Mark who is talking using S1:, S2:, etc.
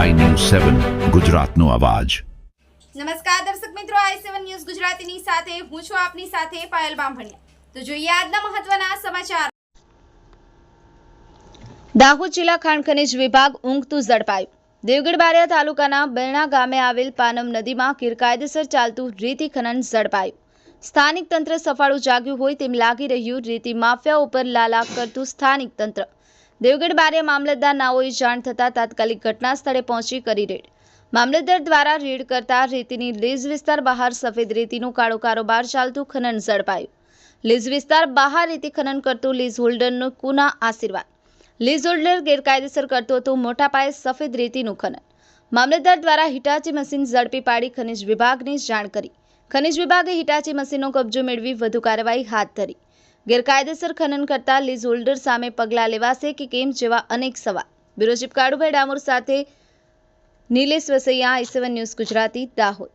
S1: સેવન ગુજરાતનો અવાજ.
S2: નમસ્કાર દર્શક મિત્રો આઈ સેવન ન્યૂઝ ગુજરાતીની સાથે હું છું આપની સાથે પાયલ બામભણિયા. તો જોઈએ આજના મહત્વના સમાચાર. દાહોદ જિલ્લા ખાણ ખનિજ વિભાગ ઊંઘતું ઝડપાયું. દેવગઢ બારિયા તાલુકાના બેરણા ગામે આવેલ પાનમ નદીમાં ગેરકાયદેસર ચાલતું રેતી ખનન ઝડપાયું. સ્થાનિક તંત્ર સફાળું જાગ્યું હોય તેમ લાગી રહ્યું રેતી માફિયા ઉપર લાલા કરતું સ્થાનિક તંત્ર. દેવગઢ બારે મામલતદાર નાઓએ જાણ થતાં તાત્કાલિક ઘટના સ્થળે પહોંચી કરી રેડ. મામલતદાર દ્વારા રેડ કરતા રેતીની લીઝ વિસ્તાર બહાર સફેદ રેતીનું કાળો કારોબાર ચાલતું ખનન ઝડપાયું. લીઝ વિસ્તાર બહાર રેતી ખનન કરતું લીઝ હોલ્ડરનો કુના આશીર્વાદ. લીઝ હોલ્ડર ગેરકાયદેસર કરતો હતો મોટા પાયે સફેદ રેતીનું ખનન. મામલતદાર દ્વારા હિટાચી મશીન ઝડપી પાડી ખનિજ વિભાગને જાણ કરી. ખનિજ વિભાગે હિટાચી મશીનનો કબજો મેળવી વધુ કાર્યવાહી હાથ ધરી. ગેરકાયદેસર ખનન કરતા લીઝ હોલ્ડર સામે પગલાં લેવાશે કે કેમ જેવા અનેક સવાલ. બ્યુરો ચીફ ડામોર સાથે નિલેશ વસૈયા, આઈ ન્યૂઝ ગુજરાતી, દાહોદ.